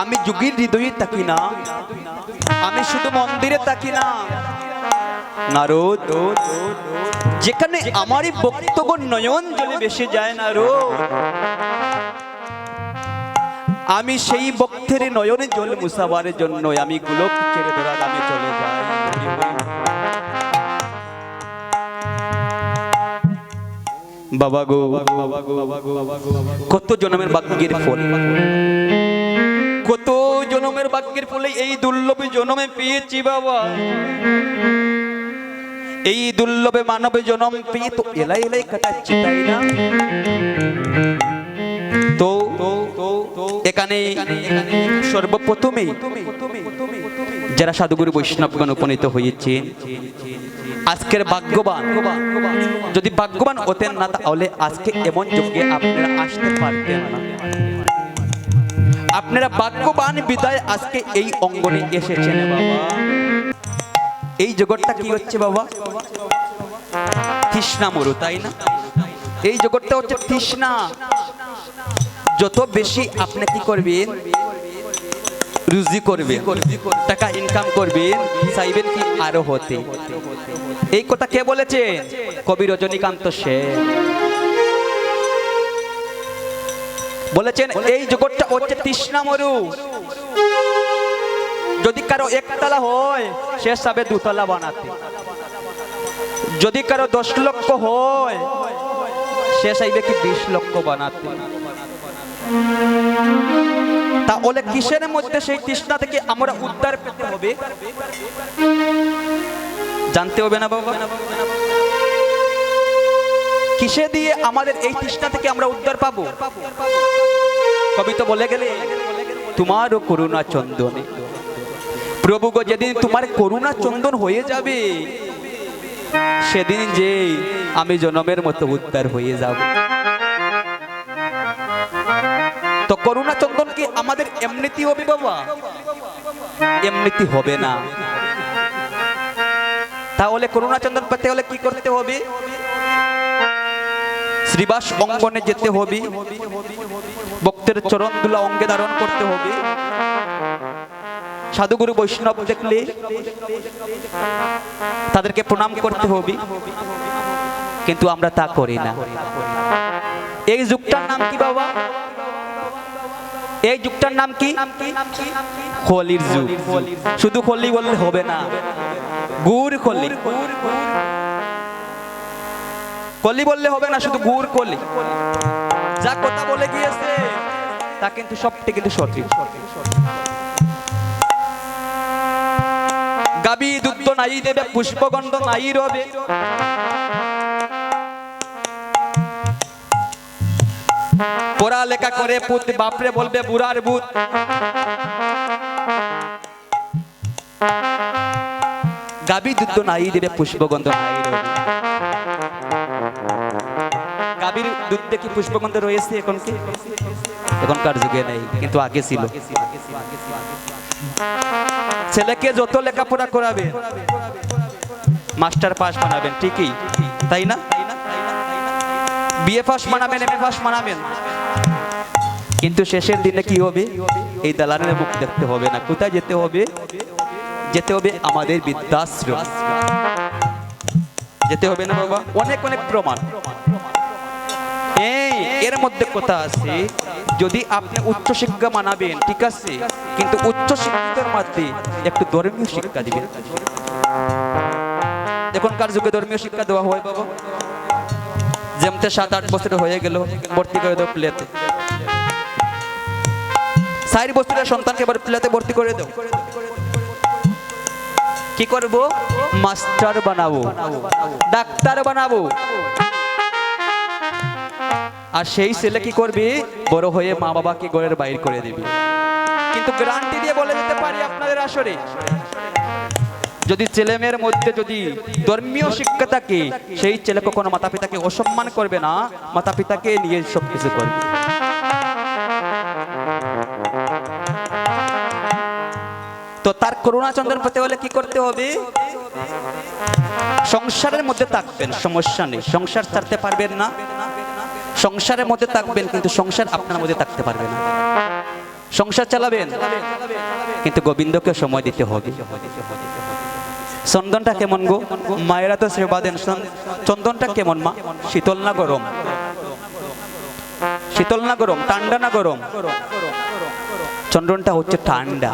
আমি যুগীর হৃদয়ে তাকি না। আমি শুধু মন্দিরে তাকি না। যেখানে আমারই বক্তব্য নয়ন জলে বেসে যায় না রো। আমি সেই বক্তের নয়নে জল মুসাবার জন্য আমি গুলোক ছেড়ে ধরা আমি চলে যাই। বাবা গো। কত জন্মের বাক্যের ফল। কত জন্মের বাক্যের ফলে এই দুর্লভ জন্মে পেয়েছি বাবা। এই দুর্লভে মানবে জন্ম পেয়ে তো এলাই এলাই কাটাচ্ছি, তাই না? তো, এখানে সর্বপ্রথমে যারা সাধুগুরু বৈষ্ণবগণ উপনীত হয়েছেন আজকের ভাগ্যবান। যদি ভাগ্যবান হতেন না, তাহলে আজকে এমন যুগে আপনারা আসতে পারতেন না। আপনারা ভাগ্যবান বিদায় আজকে এই অঙ্গনে এসেছেন এই জগৎটা কি হচ্ছে, বাবা? তৃষ্ণা মরু, তাই না? এই জগৎটা হচ্ছে তৃষ্ণা। যত বেশি আপনি কি করবেন রুজি করবেন টাকা ইনকাম করবে, চাইবেন কি আরও হতে। এই কথা কে বলেছেন কবি রজনীকান্ত সেন বলেছেন, এই জগৎটা হচ্ছে তৃষ্ণা মরু। যদি কারও একতলা হয়, সে সাবে দুতলা বানাতে। যদি কারও দশ লক্ষ হয়, সে চাইবে কি বিশ লক্ষ বানাতে। তাহলে কিসের মধ্যে সেই তৃষ্ণা থেকে আমরা উদ্ধার পেতে হবে? জানতে হবে না বাবা। কিসে দিয়ে আমাদের এই তৃষ্ণা থেকে আমরা উদ্ধার পাবো? কবি তো বলে গেলে, তোমারও করুণা চন্দনে। প্রভু গো, যেদিন তোমার করুণা চন্দন হয়ে যাবে, সেদিন যে আমি জনমের মতো উদ্ধার হয়ে যাব। আমাদের এমনিতি হবে বাবা। এমনিতি হবে না। তাহলে করুণা চন্দন পেতে হলে কি করতে হবে? শ্রীবাস অঙ্গনে যেতে হবে। ভক্তের চরণ অঙ্গে ধারণ করতে হবে। সাধুগুরু বৈষ্ণব দেখলে তাদেরকে প্রণাম করতে হবে। কিন্তু আমরা তা করি না। এই যুগটার নাম কি বাবা? এই যুগটার নাম কি? হোলির যুগ। শুধু হোলি বললে হবে না। গুড় হোলি কলি বললে হবে না, শুধু গুড় কলি। যা কথা বলে গিয়েছে, তা কিন্তু সবটি কিন্তু সঠিক। গাবি দুধ নাই দেবে, পুষ্পগন্ধ নাই রবে। পড়ালেখা করে পুত, বাপরে বলবে বুড়ার ভূত। গাবি দুধ নাই দেবে পুষ্পগন্ধ নাই গাভীর দুধ কি পুষ্পগন্ধ রয়েছে এখন কি? এখনকার যুগে নেই, কিন্তু আগে ছিল। ছেলেকে যত লেখাপড়া করাবে, মাস্টার পাস বানাবেন, ঠিকই, তাই না? বিএ পাস বানাবেন এম এ পাস বানাবেন কিন্তু শেষের দিনে কি হবে? এই দালানের মুখ দেখতে হবে না। কোথায় যেতে হবে? যেতে হবে আমাদের বৃদ্ধাশ্রম। যেতে হবে না বাবা? অনেক অনেক প্রমাণ। এই, এর মধ্যে কথা আছে, যদি আপনি উচ্চ শিক্ষা মানাবেন, ঠিক আছে, কিন্তু উচ্চ শিক্ষার মধ্যে একটু ধর্মীয় শিক্ষা দিবেন। এখনকার যুগে ধর্মীয় শিক্ষা দেওয়া হয় বাবা। যেমতে সাত আট বছর হয়ে গেল, ভর্তি করে দাও প্লেতে চার বছরের সন্তানকে এবার প্লেতে ভর্তি করে দাও। কি করব? মাস্টার বানাবো। ডাক্তার বানাবো। আর সেই ছেলে কি করবে? বড় হয়ে মা বাবাকে ঘরের বাইর করে দিবে। কিন্তু গ্যারান্টি দিয়ে বলে দিতে পারি আপনাদের আসরে। যদি ছেলে মেয়ের মধ্যে যদি ধর্মীয় শিক্ষা থাকে, সেই ছেলে কখনো মাতা পিতাকে অসম্মান করবে না মাতা পিতাকে নিয়ে সবকিছু করবে। তো তার করুণা চন্দ্রন পেতে হলে কি করতে হবে? সংসারের মধ্যে থাকবেন, সমস্যা নেই। সংসার ছাড়তে পারবেন না। সংসারের মধ্যে থাকবেন, কিন্তু সংসার আপনার মধ্যে থাকতে পারবে না। সংসার চালাবেন, কিন্তু গোবিন্দকে সময় দিতে হবে। চন্দনটা কেমন গো? মায়েরা তো সেবা দেন চন্দনটা কেমন মা? শীতল না গরম? শীতল না গরম? ঠান্ডা না গরম? চন্দনটা হচ্ছে ঠান্ডা।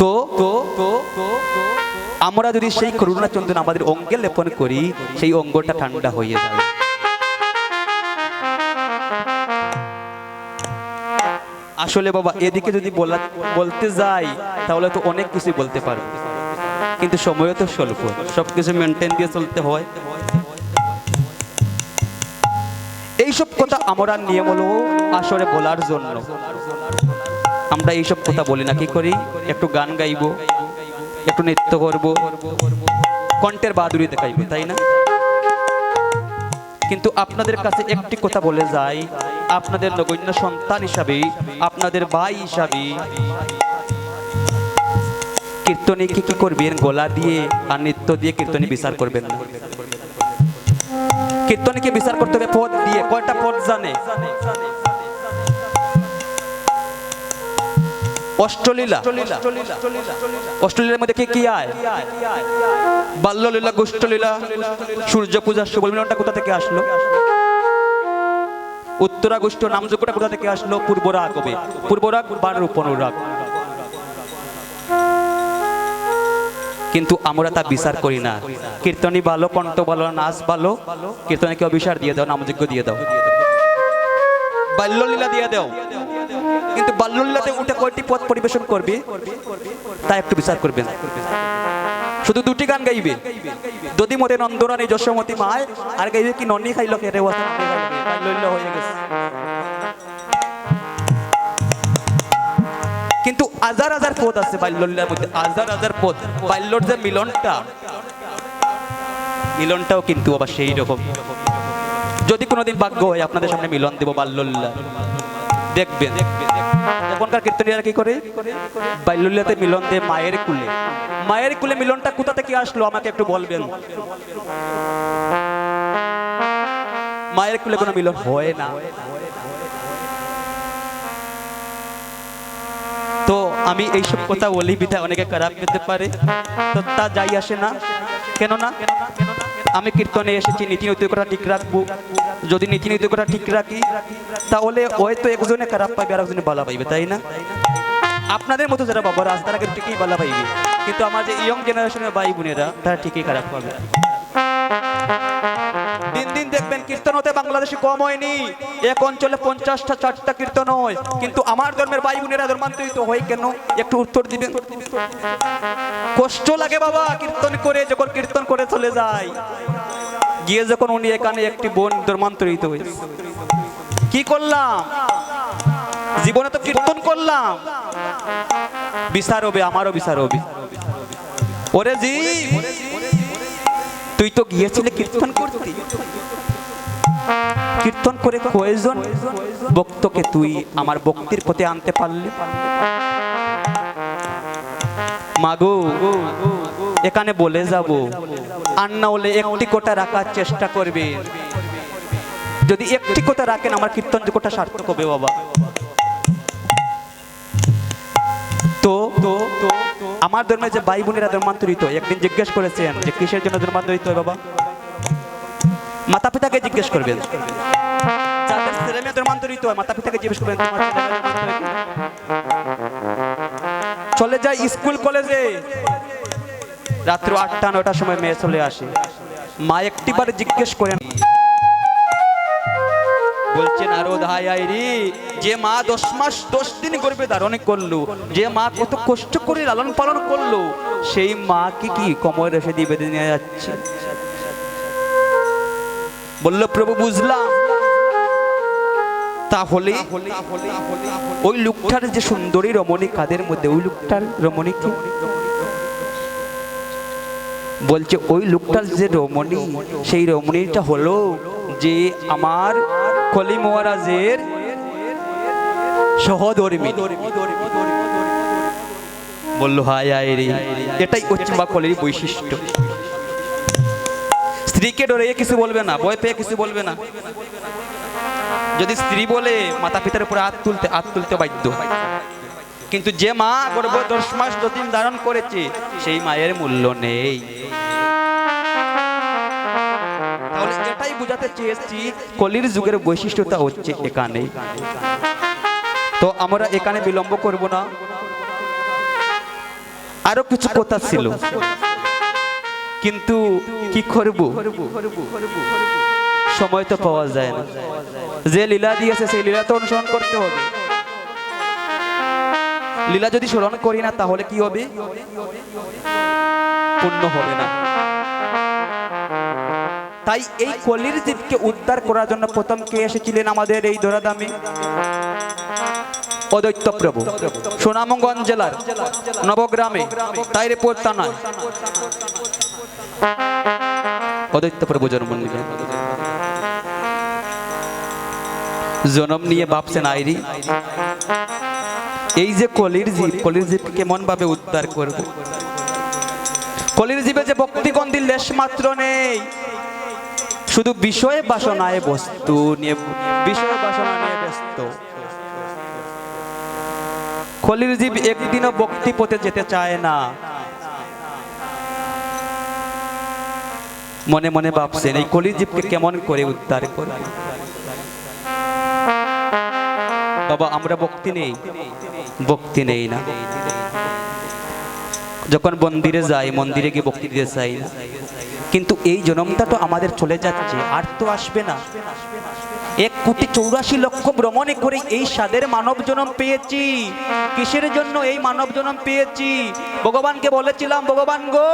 তো, আমরা যদি সেই করুণা চন্দন আমাদের অঙ্গে লেপন করি, সেই অঙ্গটা ঠান্ডা হয়ে যাবে। আসলে বাবা এদিকে যদি বলতে যাই তাহলে তো অনেক কিছু বলতে পারব কিন্তু সময়ও তো স্বল্প। সব কিছু মেনটেন দিয়ে চলতে হয়। এইসব কথা আমরা নিয়ম হলো আসলে বলার জন্য। আমরা এইসব কথা বলি না কি করি? একটু গান গাইবো একটু নৃত্য করব। কণ্ঠের বাদুরি দেখাইবো তাই না? কিন্তু আপনাদের কাছে একটি কথা বলে যাই। আপনাদের নগণ্য সন্তান হিসাবে, আপনাদের ভাই হিসাবে। কীর্তনে কি কি করবেন? গলা দিয়ে আর নৃত্য দিয়ে কীর্তনে বিচার করবেন না। কি বিচার করতে হবে? পদ দিয়ে। কয়টা পদ জানে? অষ্টলীলা। অষ্টলীলার মধ্যে কি কি আয়? বাল্যলীলা, গোষ্ঠলীলা সূর্য পূজা শুভ মিলনটা কোথা থেকে আসলো? উত্তরা গোষ্ঠ নামযোগ্যটা কোথা থেকে আসলো? পূর্বরাগ হবে পূর্বরাগ বার উপনুরাগ কিন্তু আমরা তা বিচার করি না। কীর্তনী ভালো, কণ্ঠ ভালো, নাচ ভালো। কীর্তনীকে অভিসার দিয়ে দাও নামযোগ্য দিয়ে দাও। বাল্যলীলা দিয়ে দাও। কিন্তু বাল্যলীলাতে উঠে কয়টি পথ পরিবেশন করবে? তা একটু বিচার করবেন। শুধু দুটি গান গাইবে। যদি মতে নন্দরানী যশোমতী মায়, আর গাইবে কি ননি খাইল বাল্যলীলা হয়ে গেছে। কিন্তু হাজার হাজার পদ আছে বাল্যলীলার মধ্যে। হাজার হাজার পদ বাল্যর যে মিলনটা, মিলনটাও কিন্তু আবার সেই রকম। যদি কোনোদিন ভাগ্য হয়, আপনাদের সামনে মিলন দেব বাল্যলীলা দেখবেন। এখনকার কীর্তনীরা কি করে? বাল্যলীলাতে মিলন দেয় মায়ের কুলে। মায়ের কুলে মিলনটা কোথা থেকে আসলো? আমাকে একটু বলবেন। মায়ের কুলে কোনো মিলন হয় না। তো আমি এইসব কথা বলি বিধায় অনেকে খারাপ পেতে পারে। তো তা যাই আসে না। কেন না আমি কীর্তনে এসেছি, নীতি নৈতিকতা ঠিক রাখব। যদি নীতি নৈতিকতা ঠিক রাখি, তাহলে হয়তো একজনে খারাপ পাবে আর একজনে ভালো পাইবে, তাই না? আপনাদের মতো যারা বাবারা আছে, তারা ঠিকই ভালো পাইবে। কিন্তু আমার যে ইয়ং জেনারেশনের ভাই বোনেরা তারা ঠিকই খারাপ পাবে। দেখবেন কীর্তন হতে বাংলাদেশে কম হয়নি। এক অঞ্চলে পঞ্চাশটা, চারটা কীর্তন হয়। কিন্তু আমার ধর্মের ভাই বোনেরা ধর্মান্তরিত হয় কেন? একটু উত্তর দিবেন? কষ্ট লাগে বাবা কীর্তন করে, যখন কীর্তন করে চলে যায়। গিয়ে যখন উনি এখানে একটি বোন ধর্মান্তরিত হয়েছে। কি করলাম? জীবনে তো কীর্তন করলাম। বিচার হবে, আমারও বিচার হবে। ওরে জি, তুই তো গিয়েছিলে কীর্তন করতে? কীর্তন করে কয়েকজন ভক্তকে তুই আমার ভক্তির পথে আনতে পারলি? মাগো, এখানে বলে যাব আর না হলে একটি কোটা রাখার চেষ্টা করবে। যদি একটি কোটা রাখেন, আমার কীর্তন কোটা সার্থক হবে বাবা। তো, আমার ধর্মে যে ভাই বোনেরা ধর্মান্তরিত, একদিন জিজ্ঞেস করেছেন যে কিসের জন্য ধর্মান্তরিত হয় বাবা? মাতা পিতাকে জিজ্ঞেস করবেন। যাদের ছেলে মেয়ে ধর্মান্তরিত হয় মাতা পিতাকে জিজ্ঞেস করবেন? চলে যায় স্কুল, কলেজে। রাত্র আটটা নটার সময় মেয়ে চলে আসে। মা একটিবার জিজ্ঞেস করেন, বলছেন, আরও ধাই রে, যে মা দশ মাস, দশ দিন গর্ভে ধারণ করল, যে মা কত কষ্ট করে লালন পালন করল, সেই মা কি কি কমর রেখে দিয়ে বেঁধে নিয়ে যাচ্ছে? বলল, প্রভু, বুঝলাম। তাহলে ওই লোকটার যে সুন্দরী রমণী, কাদের মধ্যে? ওই লোকটার রমণী কি? বলছে, ওই লোকটার যে রমণী, সেই রমণীটা হলো যে আমার কলি মহারাজের সহধর্মী বলল, হায় আয় রে, এটাই হচ্ছে মা কলির বৈশিষ্ট্য। স্ত্রীকে ডরে কিছু বলবে না, ভয় পেয়ে কিছু বলবে না। যদি স্ত্রী বলে মাতা পিতার উপরে হাত তুলতে হাত তুলতে বাধ্য। কিন্তু যে মা গর্ভ দশ মাস যতীন ধারণ করেছে, সেই মায়ের মূল্য নেই। তাহলে এটাই বোঝাতে চেয়েছি, কলির যুগের বৈশিষ্ট্যতা হচ্ছে এখানে। তো আমরা এখানে বিলম্ব করব না। আরও কিছু কথা ছিল। কিন্তু কি করব? সময় তো পাওয়া যায় না। যে লীলা দিয়েছে, সেই লীলা তো অনুসরণ করতে হবে। লীলা যদি স্মরণ করি না, তাহলে কি হবে? পূর্ণ হবে না। তাই এই কলির জীবকে উদ্ধার করার জন্য প্রথম কে এসেছিলেন আমাদের এই দোরাদামে? অদৈত্য প্রভু। সুনামগঞ্জ জেলার নবগ্রামে তাই রিপোর্ট তা নয় অদৈত্য প্রভু জন্ম নিলেন। জনম নিয়ে ভাবছেন আইরি এই যে কলির জীব, কলির জীবকে ভাবে উদ্ধার করব। কলির জীবে যে ভক্তিগন্ধির লেশ মাত্র নেই। শুধু বিষয়ে বাসনায় বস্তু নিয়ে, বিষয় বাসনা নিয়ে ব্যস্ত। কলির জীব একদিনও ভক্তি পথে যেতে চায় না। মনে মনে ভাবছেন, এই কলিজীবকে কেমন করে উদ্ধার করবে বাবা, আমরা ভক্তি নেই। ভক্তি নেই না। যখন মন্দিরে যাই, মন্দিরে গিয়ে ভক্তি দিতে চাই কিন্তু এই জনমটা তো আমাদের চলে যাচ্ছে, আর তো আসবে না। এক কোটি চৌরাশি লক্ষ ভ্রমণে করে এই স্বাদের মানব জনম পেয়েছি। কিসের জন্য এই মানব জনম পেয়েছি? ভগবানকে বলেছিলাম, ভগবান গো,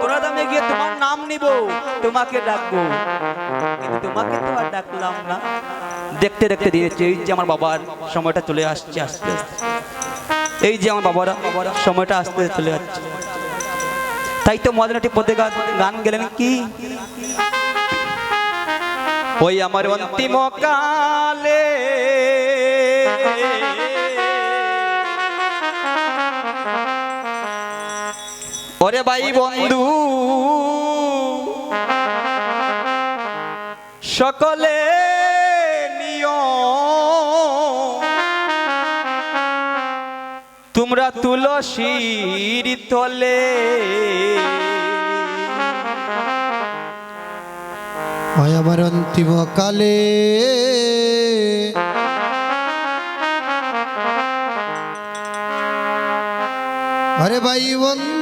তোরা দামে গিয়ে তোমার নাম নিব, তোমাকে ডাকবো। তোমাকে তো আর ডাকলাম না। দেখতে দেখতে দিয়েছে, এই যে আমার বাবার সময়টা চলে আসছে আস্তে এই যে আমার বাবারা বাবারা সময়টা আস্তে চলে যাচ্ছে। তাই তো মদনাটি পদে গান গেলেন কি? ওই আমার অন্তিম কালে। ওরে ভাই বন্ধু সকলে নিয় তোমরা তুলসীর তলে। হয় আমার অন্তিম কালে। আরে ভাই বন্ধু।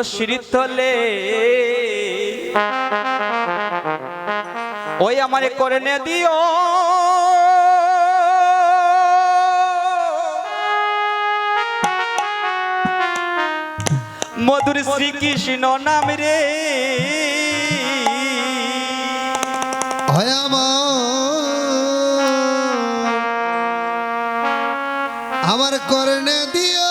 তুলসীর তলে ওই আমারে করে নে দিও। মধুর শ্রীকৃষ্ণ নাম রে। আমার করণে দিও।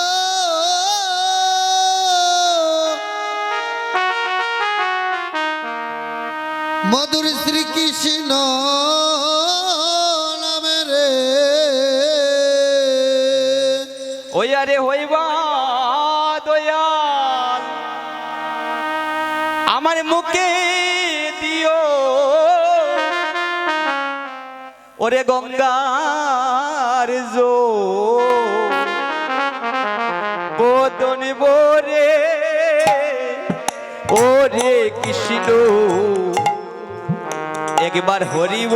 শ্রীকৃষ্ণ নামে ওই আরে হইবা দয়াল। আমার মুখে দিও। ওরে গঙ্গার জো বদন বরে ওরে কৃষ্ণ। একবার হরিব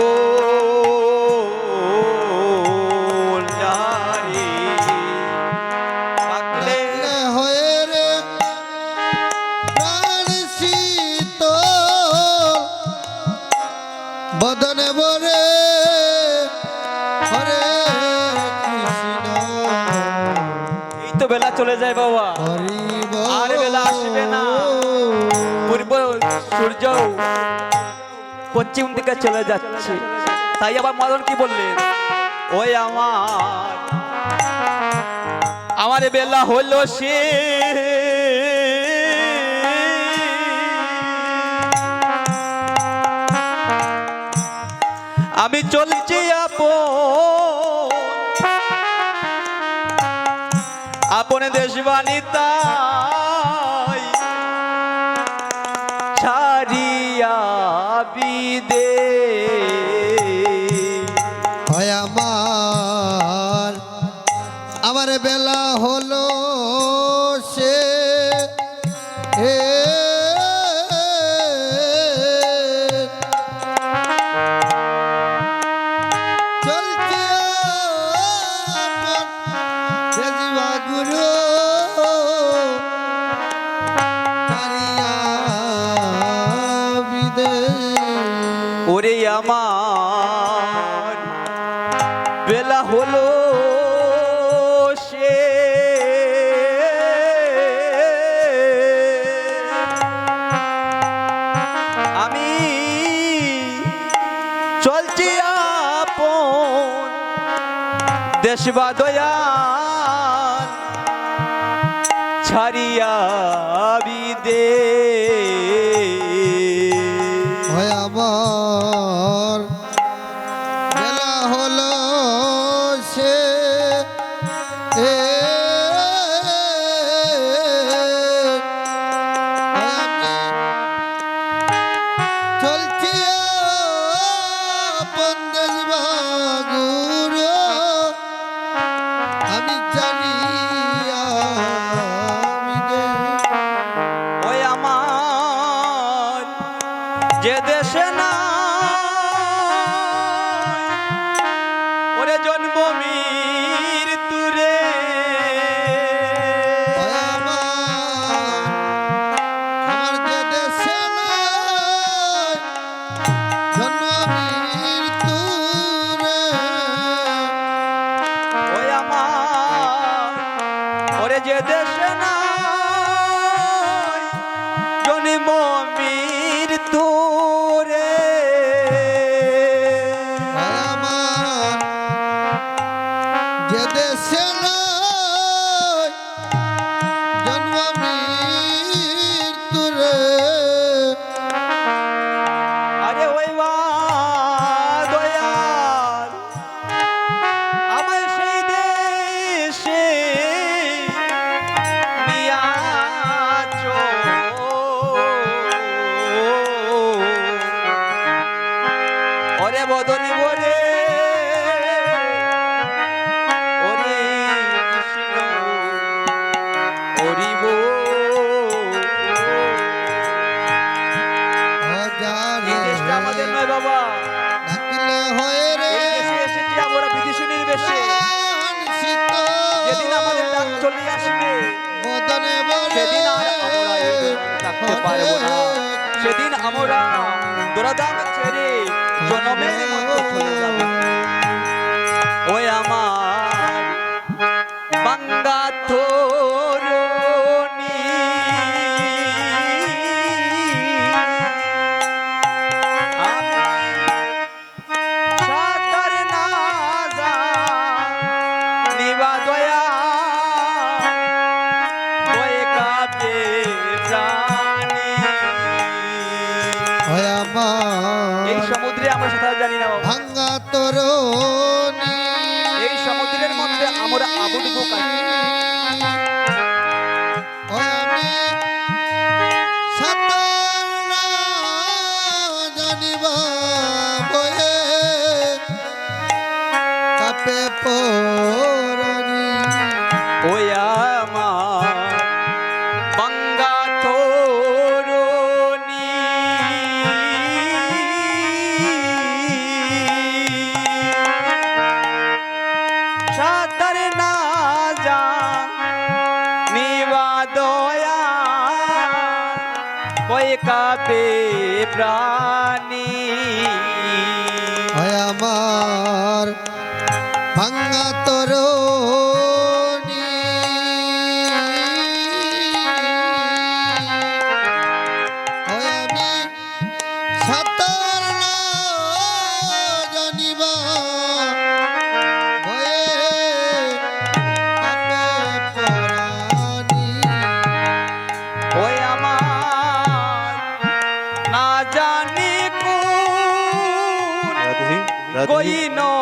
বদনে বরে হরে এই তো বেলা চলে যায় বাবা। আর বেলা আসবে না। পূর্ব সূর্য পশ্চিম দিকে চলে যাচ্ছে। তাই আবার মদন কি বললেন? ওই আমার আমার বেলা হইল সে। আমি চলছি আপন দেশবাণী তা ওরে আমার বেলা হলো সে। আমি দেশবাদ আপন দেশ বাগু Serra করতে পারব না। সেদিন আমরা দোরাদান ছেড়ে জনমের মতো চলে যাব। ওই আমার বাঙ্গা Oh. Goyino.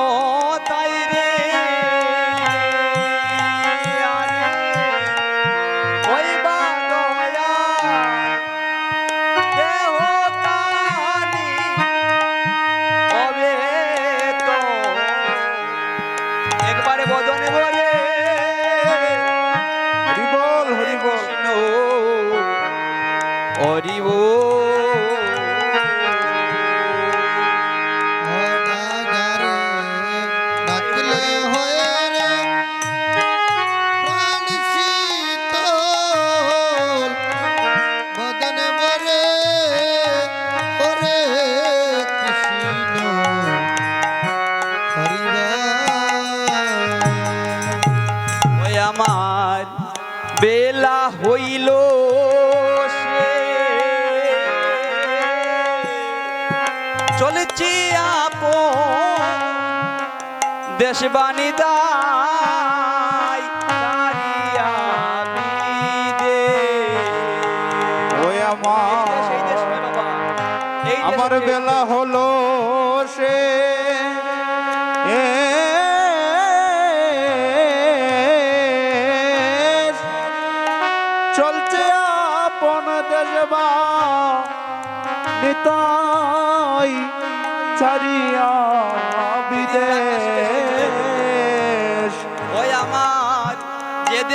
শেষ বাণী দাই আমার বেলা হলো সে। চলছে আপন দেশবা নিতাই ছাড়িয়া বিদেশ।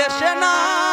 দেশে না।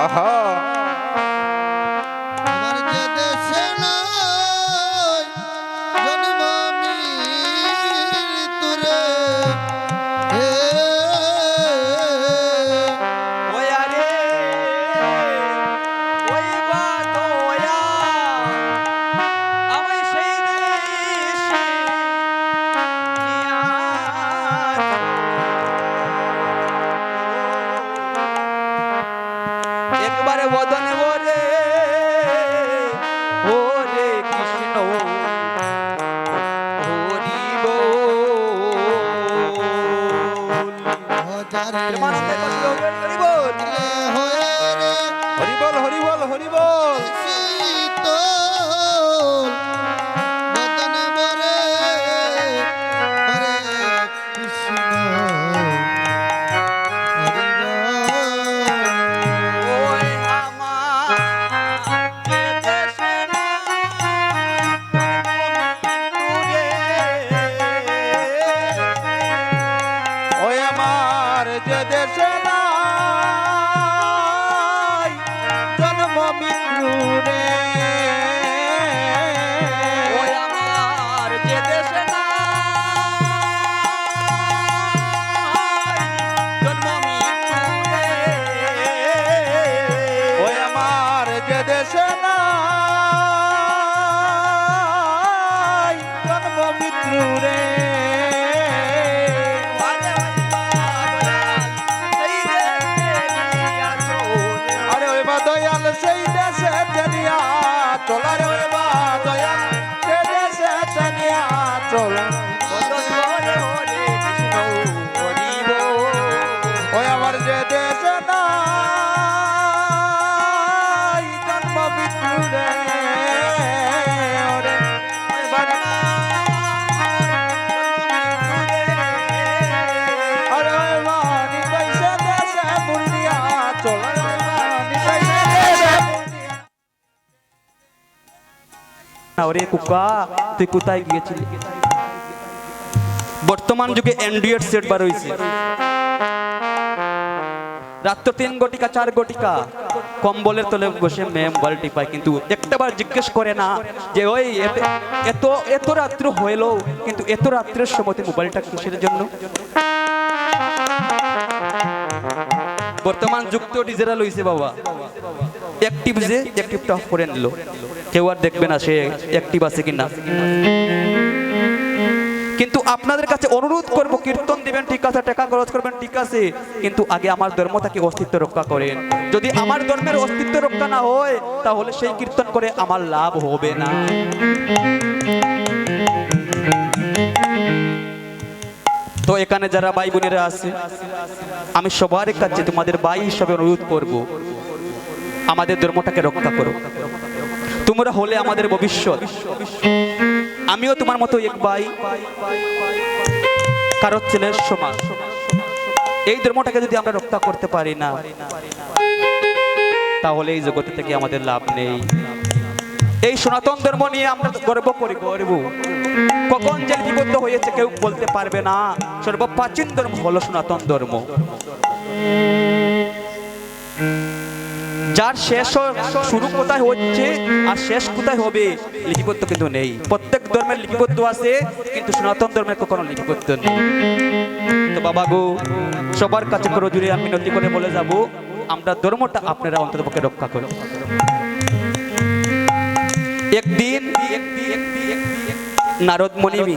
Aha. ওরে কুকা, তুই কোথায় গিয়েছিলি? বর্তমান যুগে অ্যান্ড্রয়েড সেট বার হয়েছে রাত্র তিন গটিকা চার গটিকা কম্বলের তলে বসে মেম বাল্টি পায় কিন্তু একটা বার জিজ্ঞেস করে না যে, ওই, এত এত রাত্র হইল, কিন্তু এত রাত্রের সময় মোবাইলটা কিসের জন্য? বর্তমান যুগ তো ডিজেরা লইছে বাবা। অ্যাক্টিভ যে অ্যাক্টিভটা অফ করে নিল। কেউ আর দেখবে না সে অ্যাক্টিভ আছে কিনা। কিন্তু আপনাদের কাছে অনুরোধ করব, কীর্তন দিবেন, ঠিক আছে, টাকা খরচ করবেন, ঠিক আছে, কিন্তু আগে আমার ধর্ম ধর্মটাকে অস্তিত্ব রক্ষা করেন। যদি আমার ধর্মের অস্তিত্ব রক্ষা না হয়, তাহলে সেই কীর্তন করে আমার লাভ হবে না। তো এখানে যারা ভাই বোনেরা আছে, আমি সবার কাছে তোমাদের ভাই হিসাবে অনুরোধ করব আমাদের ধর্মটাকে রক্ষা করো। তোমরা হলে আমাদের ভবিষ্যৎ। আমিও তোমার মতো এক ভাই কারোর ছেলের সমান। এই ধর্মটাকে যদি আমরা রক্ষা করতে পারি না, তাহলে এই জগতে থেকে আমাদের লাভ নেই। এই সনাতন ধর্ম নিয়ে আমরা গর্ব করি, গর্ব। কখন যে বিপদ হয়েছে কেউ বলতে পারবে না। সর্বপ্রাচীন ধর্ম হলো সনাতন ধর্ম। যার শেষ শুরু কোথায় হচ্ছে আর শেষ কোথায় হবে, লিপিবদ্ধ কিন্তু নেই। প্রত্যেক ধর্মের লিপিবদ্ধ আছে, কিন্তু সনাতন ধর্মের কখনো লিপিবদ্ধ নেই। তো বাবা গো, সবার কাছে করে জুড়ে আমি নতি করে বলে যাব, আমরা ধর্মটা আপনারা অন্ততপক্ষে রক্ষা করুন একদিন নারদ মণিমি